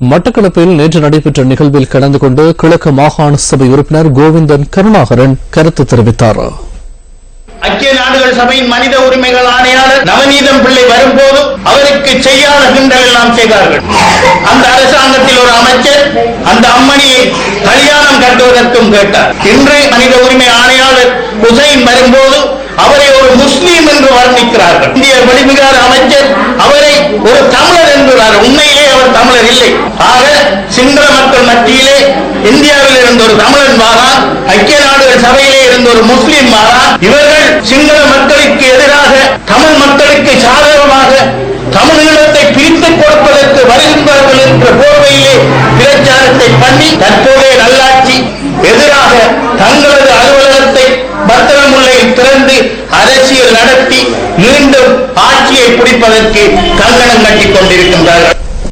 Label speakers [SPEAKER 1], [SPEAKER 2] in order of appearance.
[SPEAKER 1] மட்டக்களப்பில் நேற்று நடைபெற்ற நிகழ்வில் கலந்து கொண்டு கிழக்கு மாகாண சபை உறுப்பினர் கோவிந்தன் கருணாகரன் கருத்து தெரிவித்தார்.
[SPEAKER 2] ஐக்கிய நாடுகள் சபையின் மனித உரிமைகள் ஆணையாளர் நவநீதம் பிள்ளை வரும்போது அவருக்கு செய்யாத கிண்டல் எல்லாம் செய்தார்கள். அந்த அரசாங்கத்தில் ஒரு அமைச்சர் அந்த அம்மணியை கல்யாணம் கட்டுவதற்கும் கேட்டார். இன்று மனித உரிமை ஆணையாளர் ஹுசைன் வரும்போது அவரை ஒரு முஸ்லீம் என்று வர்ணிக்கிறார்கள். இந்திய வெளிவிகார அமைச்சர் அவரை ஒரு தமிழர் என்கிறார் உண்மை இல்லை. ஆக சிங்கள மக்கள் மத்தியிலே இந்தியாவில் இருந்த ஒரு தமிழன் மாறான் ஐக்கிய நாடுகள் சபையிலே இருந்த ஒரு முஸ்லீம் மாறான். இவர்கள் சிங்கள மக்களுக்கு எதிராக தமிழ் மக்களுக்கு சாதகமாக தமிழீழத்தை பிரித்துக் கொடுப்பதற்கு வருகின்றார்கள் என்ற போர்வையிலே பிரச்சாரத்தை பண்ணி தற்போதைய நல்லாட்சி எதிராக தங்களது அலுவலகத்தை பத்திரமுல்லையில் திறந்து அரசியல் நடத்தி மீண்டும் ஆட்சியை பிடிப்பதற்கு கங்கணம் கட்டிக் கொண்டிருக்கின்றார்கள்.